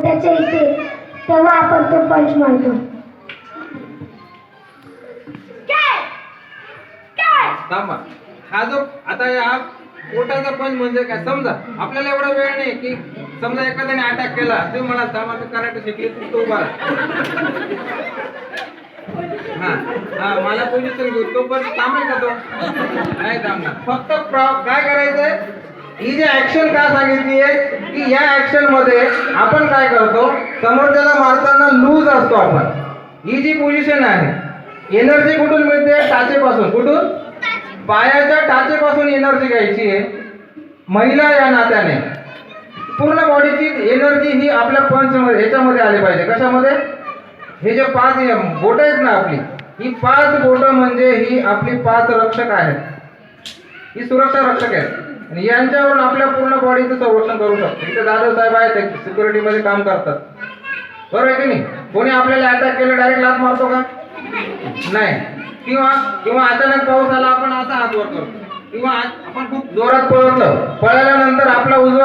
पोटाच्या इथे तेव्हा आपण तो पंच मारतो. थांबा. हा जो आता हा पोटाचा पंच म्हणजे काय? समजा आपल्याला एवढा वेळ नाही की समजा एखाद्याने अटॅक केला तुम्ही म्हणा थांबा मी कराटे शिकले तू तो उभा. हा हा मला पोझिशन घेऊ तो पण थांबेल का तो? नाही थांबणार. फक्त प्र- काय करायचंय? ही जी ऍक्शन का सांगितली आहे की या ऍक्शनमध्ये आपण काय करतो समोरच्याला मारताना लूज असतो आपण. ही जी पोझिशन आहे एनर्जी कुठून मिळते? टाचेपासून. कुठून? पायाच्या टाचेपासून एनर्जी घ्यायची आहे. महिला या नात्याने. पूर्ण बॉडीची एनर्जी ही आपल्या पंच ह्याच्यामध्ये आली पाहिजे. कशामध्ये? हे जे पाच बोट आहेत ना आपली ही पाच बोट म्हणजे ही आपली पाच रक्षक आहेत. ही सुरक्षा रक्षक आहेत. आणि यांच्यावरून आपल्या पूर्ण बॉडीचं संरक्षण करू शकतो. इथे दादा साहेब आहेत सिक्युरिटी मध्ये काम करतात. बरोबर आहे की नाही? कोणी आपल्याला अटॅक केलं डायरेक्ट लात मारतो का? नाही. किंवा किंवा अचानक पाऊस आला आपण असा हात वर करतो. किंवा आपण खूप जोरात पळवलं पळाल्यानंतर आपला उजवा